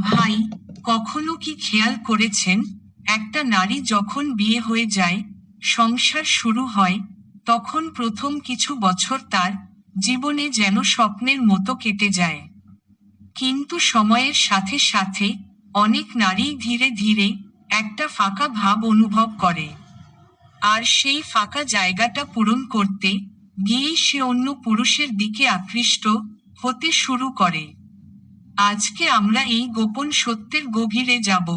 ভাই, কখনো কি খেয়াল করেছেন, একটা নারী যখন বিয়ে হয়ে যায়, সংসার শুরু হয়, তখন প্রথম কিছু বছর তার জীবনে যেন স্বপ্নের মতো কেটে যায়। কিন্তু সময়ের সাথে সাথে অনেক নারী ধীরে ধীরে একটা ফাঁকা ভাব অনুভব করে। আর সেই ফাঁকা জায়গাটা পূরণ করতে গিয়েই সে অন্য পুরুষের দিকে আকৃষ্ট হতে শুরু করে। আজকে আমরা এই গোপন সত্যের গভীরে যাব।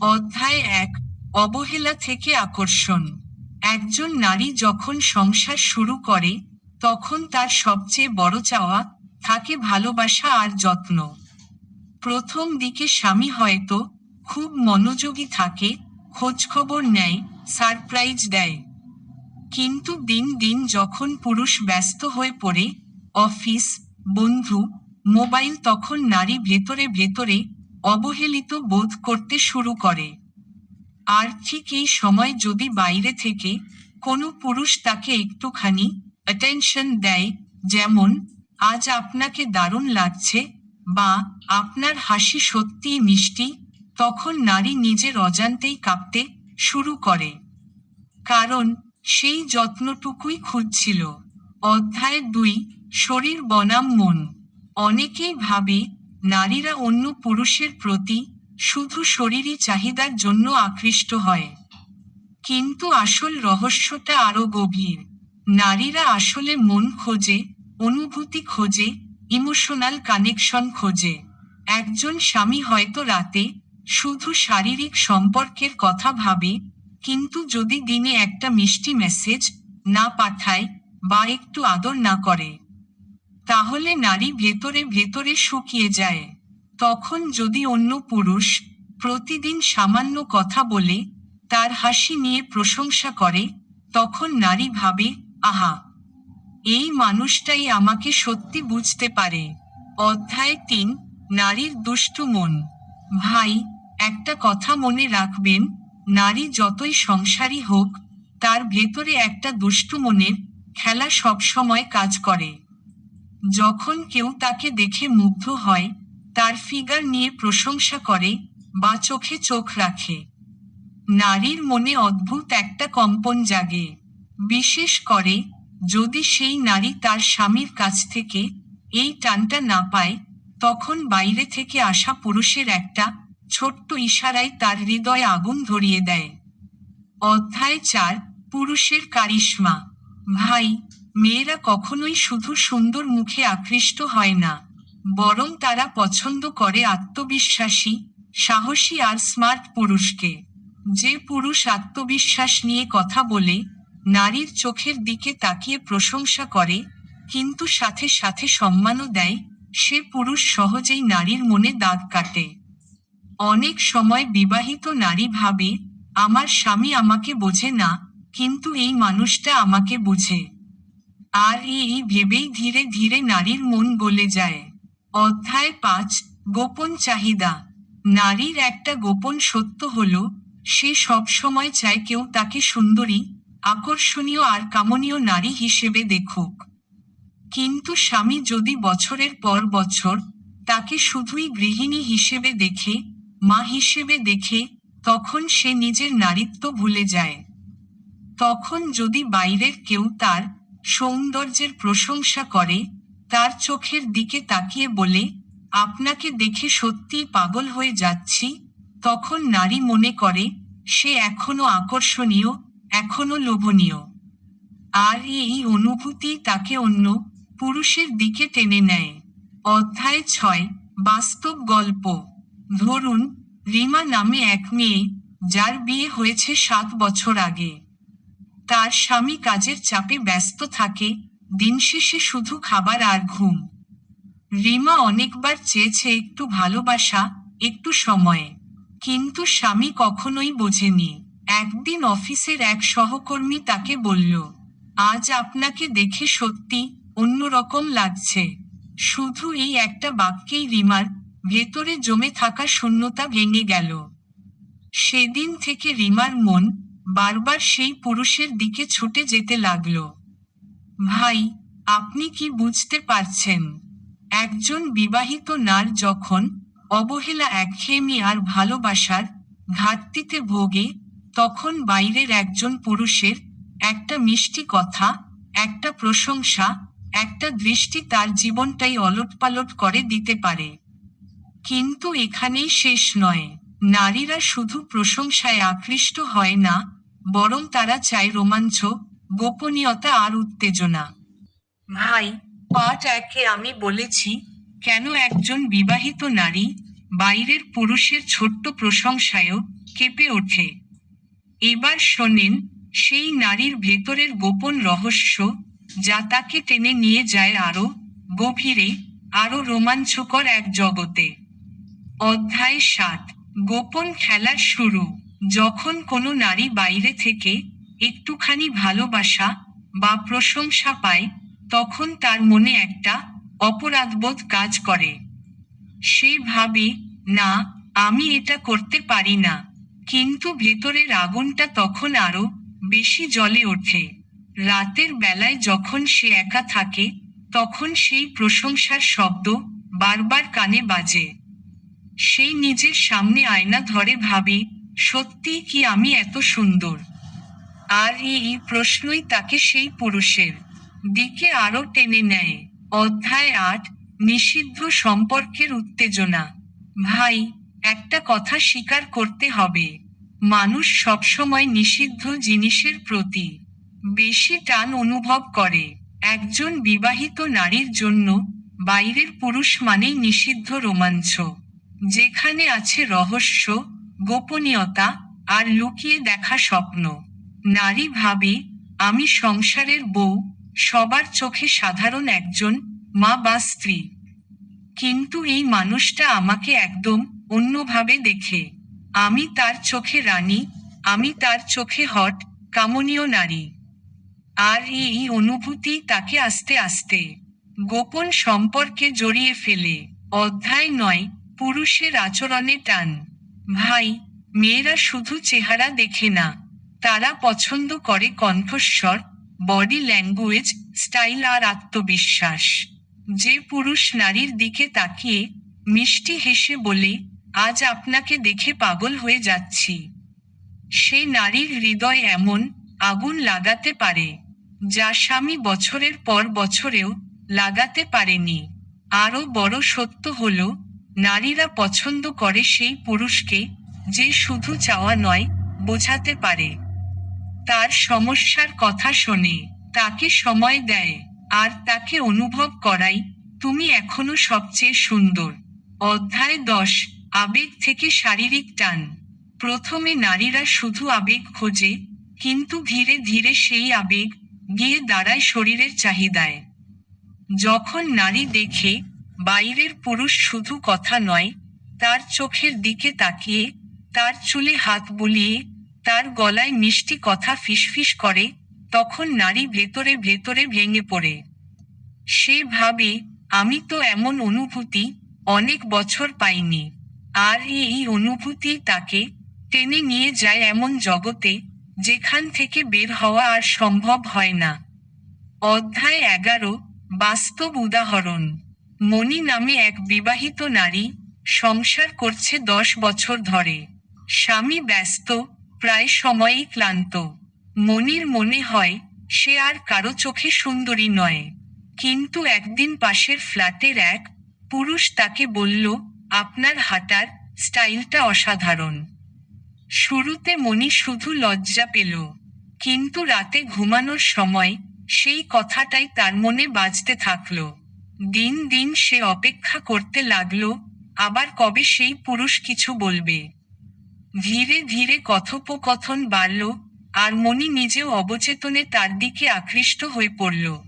অধ্যায় এক, অবহেলা থেকে আকর্ষণ। একজন নারী যখন সংসার শুরু করে, তখন তার সবচেয়ে বড় চাওয়া থাকে ভালোবাসা আর যত্ন। প্রথম দিকে স্বামী হয়তো খুব মনোযোগী থাকে, খোঁজখবর নেয়, সারপ্রাইজ দেয়। কিন্তু দিন দিন যখন পুরুষ ব্যস্ত হয়ে পড়ে, অফিস, বন্ধু মোবাইল তখন নারী ভেতরে ভেতরে অবহেলিত বোধ করতে শুরু করে। আর ঠিক এই সময় যদি বাইরে থেকে কোনো পুরুষ তাকে একটুখানি অ্যাটেনশন দেয়, যেমন, আজ আপনাকে দারুণ লাগছে বা, আপনার হাসি সত্যিই মিষ্টি তখন নারী নিজের অজান্তেই কাঁপতে শুরু করে। কারণ, সেই যত্নটুকুই খুঁজছিল। অধ্যায় দুই, শরীর বনাম মন। অনেকেই ভাবে নারীরা অন্য পুরুষের প্রতি শুধু শরীরী চাহিদার জন্য আকৃষ্ট হয়। কিন্তু আসল রহস্যটা আরও গভীর। নারীরা আসলে মন খোঁজে, অনুভূতি খোঁজে, ইমোশনাল কানেকশন খোঁজে। একজন স্বামী হয়তো রাতে শুধু শারীরিক সম্পর্কের কথা ভাবে, কিন্তু যদি দিনে একটা মিষ্টি মেসেজ না পাঠায় বা একটু আদর না করে। তাহলে নারী ভেতরে ভেতরে শুকিয়ে যায়। তখন যদি অন্য পুরুষ প্রতিদিন সামান্য কথা বলে, তার হাসি নিয়ে প্রশংসা করে, তখন নারী ভাবে, আহা, এই মানুষটাই আমাকে সত্যি বুঝতে পারে। অধ্যায় তিন, নারীর দুষ্টু মন। ভাই, একটা কথা মনে রাখবেন, নারী যতই সংসারী হোক, তার ভেতরে একটা দুষ্টু মনের খেলা সবসময় কাজ করে। যখন কেউ তাকে দেখে মুগ্ধ হয়, তার ফিগার নিয়ে প্রশংসা করে বা চোখে চোখ রাখে। নারীর মনে অদ্ভুত একটা কম্পন জাগে। বিশেষ করে যদি সেই নারী তার স্বামীর কাছ থেকে এই টানটা না পায়, তখন বাইরে থেকে আসা পুরুষের একটা ছোট্ট ইশারায় তার হৃদয়ে আগুন ধরিয়ে দেয়। অধ্যায় চার, পুরুষের কারিশ্মা। ভাই মেয়েরা কখনোই শুধু সুন্দর মুখে আকৃষ্ট হয় না, বরং তারা পছন্দ করে আত্মবিশ্বাসী, সাহসী আর স্মার্ট পুরুষকে। যে পুরুষ আত্মবিশ্বাস নিয়ে কথা বলে, নারীর চোখের দিকে তাকিয়ে প্রশংসা করে, কিন্তু সাথে সাথে সম্মানও দেয়, সে পুরুষ সহজেই নারীর মনে দাগ কাটে। অনেক সময় বিবাহিত নারী ভাবে, আমার স্বামী আমাকে বোঝে না, কিন্তু এই মানুষটা আমাকে বুঝে। আর এই ভেবেই ধীরে ধীরে নারীর মন গলে যায়। অধ্যায় পাঁচ, গোপন চাহিদা। নারীর একটা গোপন সত্য হল, সে সবসময় চায় কেউ তাকে সুন্দরী, আকর্ষণীয় আর কামনীয় নারী হিসেবে দেখুক। কিন্তু স্বামী যদি বছরের পর বছর তাকে শুধুই গৃহিণী হিসেবে দেখে, মা হিসেবে দেখে, তখন সে নিজের নারীত্ব ভুলে যায়। তখন যদি বাইরের কেউ তার সৌন্দর্যের প্রশংসা করে, তার চোখের দিকে তাকিয়ে বলে, আপনাকে দেখে সত্যিই পাগল হয়ে যাচ্ছি। তখন নারী মনে করে, সে এখনও আকর্ষণীয়, এখনও লোভনীয়। আর এই অনুভূতি তাকে অন্য পুরুষের দিকে টেনে নেয়। অধ্যায় ছয়, বাস্তব গল্প। ধরুন, রিমা নামে এক মেয়ে, যার বিয়ে হয়েছে সাত বছর আগে। তার স্বামী কাজের চাপে ব্যস্ত থাকে, দিন শেষে শুধু খাবার আর ঘুম। রিমা অনেকবার চেয়েছে একটু ভালোবাসা, একটু সময়ে। কিন্তু স্বামী কখনোই বোঝেনি। একদিন অফিসের এক সহকর্মী তাকে বলল, আজ আপনাকে দেখে সত্যি অন্যরকম লাগছে। শুধু এই একটা বাক্যেই রিমার ভেতরে জমে থাকা শূন্যতা ভেঙে গেল। সেদিন থেকে রিমার মন বারবার সেই পুরুষের দিকে ছুটে যেতে লাগল। ভাই, আপনি কি বুঝতে পারছেন? একজন বিবাহিত নার যখন অবহেলা, একঘেয়েমি আর ভালোবাসার ঘাটতিতে ভোগে, তখন বাইরের একজন পুরুষের একটা মিষ্টি কথা, একটা প্রশংসা, একটা দৃষ্টি তার জীবনটাই অলটপালট করে দিতে পারে। কিন্তু এখানেই শেষ নয়। নারীরা শুধু প্রশংসায় আকৃষ্ট হয় না বরং তারা চায় রোমাঞ্চ, গোপনীয়তা আর উত্তেজনা। ভাই, পাঠ একে আমি বলেছি, কেন একজন বিবাহিত নারী বাইরের পুরুষের ছোট্ট প্রশংসায়ও কেঁপে ওঠে? এবার শোনেন, সেই নারীর ভেতরের গোপন রহস্য, যা তাকে টেনে নিয়ে যায় আরও গভীরে, আরও রোমাঞ্চকর এক জগতে। অধ্যায় সাত, গোপন খেলার শুরু। যখন কোনো নারী বাইরে থেকে একটুখানি ভালোবাসা বা প্রশংসা পায়, তখন তার মনে একটা অপরাধবোধ কাজ করে। সে ভাবে, না, আমি এটা করতে পারি না। কিন্তু ভেতরের আগুনটা তখন আরও বেশি জলে ওঠে। রাতের বেলায় যখন সে একা থাকে, তখন সেই প্রশংসার শব্দ বারবার কানে বাজে। সেই নিজের সামনে আয়না ধরে ভাবে সত্যি কি আমি এত সুন্দর? আর এই প্রশ্নই তাকে সেই পুরুষের দিকে আরও টেনে নেয়। অধ্যায় আট, নিষিদ্ধ সম্পর্কের উত্তেজনা। ভাই, একটা কথা স্বীকার করতে হবে। মানুষ সবসময় নিষিদ্ধ জিনিসের প্রতি বেশি টান অনুভব করে। একজন বিবাহিত নারীর জন্য বাইরের পুরুষ মানেই নিষিদ্ধ রোমাঞ্চ। যেখানে আছে রহস্য গোপনীয়তা আর লুকিয়ে দেখা স্বপ্ন। নারী ভাবে, আমি সংসারের বউ, সবার চোখে সাধারণ একজন মা বা স্ত্রী। কিন্তু এই মানুষটা আমাকে একদম অন্যভাবে দেখে। আমি তার চোখে রানী, আমি তার চোখে হট, কামনীয় নারী। আর এই অনুভূতি তাকে আস্তে আস্তে গোপন সম্পর্কে জড়িয়ে ফেলে। অধ্যায় নয়, পুরুষের আচরণে টান। ভাই, মেয়েরা শুধু চেহারা দেখে না, তারা পছন্দ করে কণ্ঠস্বর বডি ল্যাঙ্গুয়েজ স্টাইল আর আত্মবিশ্বাস। যে পুরুষ নারীর দিকে তাকিয়ে মিষ্টি হেসে বলে, আজ আপনাকে দেখে পাগল হয়ে যাচ্ছি। সে নারীর হৃদয় এমন আগুন লাগাতে পারে, যা স্বামী বছরের পর বছরেও লাগাতে পারেনি। আরও বড় সত্য হল নারীরা পছন্দ করে সেই পুরুষকে যে শুধু চাওয়া নয়, বোঝাতে পারে। তার সমস্যার কথা শোনে, তাকে সময় দেয়, আর তাকে অনুভব করাই তুমি এখনও সবচেয়ে সুন্দর। অধ্যায় দশ, আবেগ থেকে শারীরিক টান। প্রথমে নারীরা শুধু আবেগ খোঁজে, কিন্তু ধীরে ধীরে সেই আবেগ গিয়ে দাঁড়ায় শরীরের চাহিদায়। যখন নারী দেখে বাইরের পুরুষ শুধু কথা নয়, তার চোখের দিকে তাকিয়ে, তার চুলে হাত বুলিয়ে, তার গলায় মিষ্টি কথা ফিসফিস করে, তখন নারী ভেতরে ভেতরে ভেঙে পড়ে। সে ভাবে, আমি তো এমন অনুভূতি অনেক বছর পাইনি। আর এই অনুভূতি তাকে টেনে নিয়ে যায় এমন জগতে, যেখান থেকে বের হওয়া আর সম্ভব হয় না। অধ্যায় এগারো, বাস্তব উদাহরণ। মণি নামে এক বিবাহিত নারী সংসার করছে দশ বছর ধরে। স্বামী ব্যস্ত, প্রায় সময়ই ক্লান্ত। মনির মনে হয়, সে আর কারও চোখে সুন্দরী নয়। কিন্তু একদিন পাশের ফ্ল্যাটের এক পুরুষ তাকে বলল, আপনার হাঁটার স্টাইলটা অসাধারণ। শুরুতে মনি শুধু লজ্জা পেল, কিন্তু রাতে ঘুমানোর সময় সেই কথাটাই তার মনে বাজতে থাকল। দিন দিন সে অপেক্ষা করতে লাগল, আবার কবে সেই পুরুষ কিছু বলবে? ধীরে ধীরে কথোপকথন বাড়ল, আর মনি নিজেও অবচেতনে তার দিকে আকৃষ্ট হয়ে পড়ল।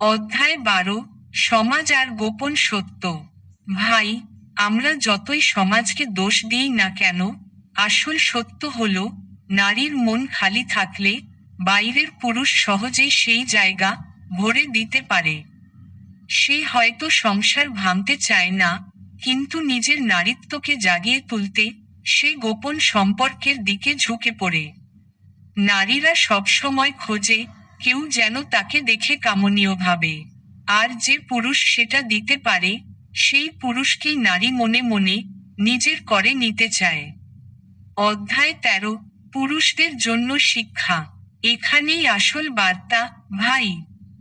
অধ্যায় বারো, সমাজ আর গোপন সত্য। ভাই, আমরা যতই সমাজকে দোষ দিই না কেন, আসল সত্য হল, নারীর মন খালি থাকলে বাইরের পুরুষ সহজেই সেই জায়গা ভরে দিতে পারে। সে হয়তো সংসার ভাঙতে চায় না, কিন্তু নিজের নারীত্বকে জাগিয়ে তুলতে সে গোপন সম্পর্কের দিকে ঝুঁকে পড়ে। নারীরা সবসময় খোঁজে কেউ যেন তাকে দেখে কামনীয় ভাবে। আর যে পুরুষ সেটা দিতে পারে, সেই পুরুষকেই নারী মনে মনে নিজের করে নিতে চায়। অধ্যায় তেরো, পুরুষদের জন্য শিক্ষা। এখানেই আসল বার্তা, ভাই,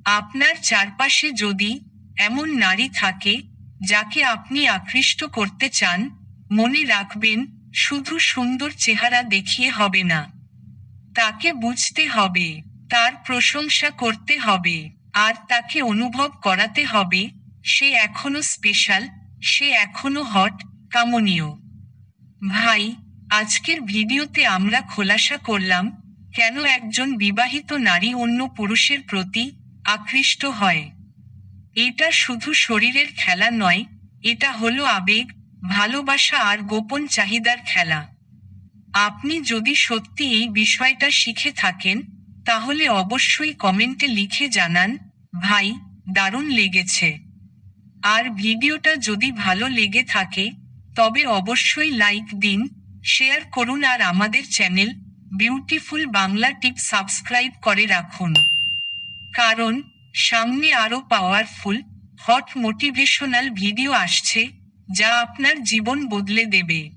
আপনার চারপাশে যদি এমন নারী থাকে যাকে আপনি আকৃষ্ট করতে চান, মনে রাখবেন শুধু সুন্দর চেহারা দেখিয়ে হবে না। তাকে বুঝতে হবে, তার প্রশংসা করতে হবে, আর তাকে অনুভব করাতে হবে, সে এখনও স্পেশাল, সে এখনও হট, কামনীয়। ভাই, আজকের ভিডিওতে আমরা খোলাসা করলাম, কেন একজন বিবাহিত নারী অন্য পুরুষের প্রতি আকৃষ্ট হয়? এটা শুধু শরীরের খেলা নয়, এটা হলো আবেগ, ভালোবাসা আর গোপন চাহিদার খেলা। আপনি যদি সত্যি এই বিষয়টা শিখে থাকেন, তাহলে অবশ্যই কমেন্টে লিখে জানান, ভাই, দারুণ লেগেছে। আর ভিডিওটা যদি ভালো লেগে থাকে, তবে অবশ্যই লাইক দিন, শেয়ার করুন আর আমাদের channel beautiful Bangla tip subscribe করে রাখুন। কারণ সামনে আরও পাওয়ারফুল হট মোটিভেশনাল ভিডিও আসছে যা আপনার জীবন বদলে দেবে।